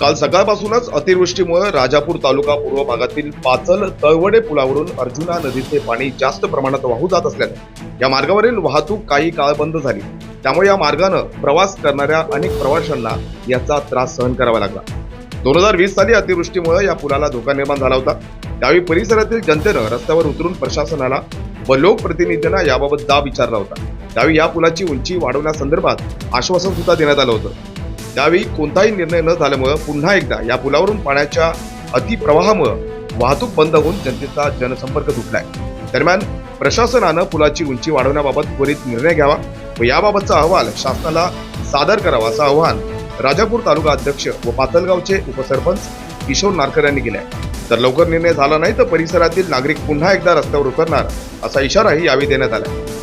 काल सकाळपासूनच अतिवृष्टीमुळे राजापूर तालुका पूर्व भागातील पाचल तळवडे पुलावरून अर्जुना नदीचे पाणी जास्त प्रमाणात वाहू जात असल्याने या मार्गावरील वाहतूक काही काळ बंद झाली. त्यामुळे या मार्गानं प्रवास करणाऱ्या अनेक प्रवाशांना याचा त्रास सहन करावा लागला. दोन हजार वीस साली अतिवृष्टीमुळे या पुलाला धोका निर्माण झाला होता. त्यावेळी परिसरातील जनतेनं रस्त्यावर उतरून प्रशासनाला व लोकप्रतिनिधींना याबाबत दाब विचारला होता. त्यावेळी या पुलाची उंची वाढवण्यासंदर्भात आश्वासन सुद्धा देण्यात आलं होतं. त्यावेळी कोणताही निर्णय न झाल्यामुळं पुन्हा एकदा या पुलावरून पाण्याच्या अतिप्रवाहामुळे वाहतूक बंद होऊन जनतेचा जनसंपर्क तुटलाय. दरम्यान प्रशासनानं पुलाची उंची वाढवण्याबाबत त्वरित निर्णय घ्यावा व याबाबतचा अहवाल शासनाला सादर करावा असं आव्हान राजापूर तालुका अध्यक्ष व पातलगावचे उपसरपंच किशोर नारकर यांनी केले तर लवकर निर्णय झाला नाही तर परिसरातील नागरिक पुन्हा एकदा रस्त्यावर उतरणार असा इशाराही यावेळी देण्यात आला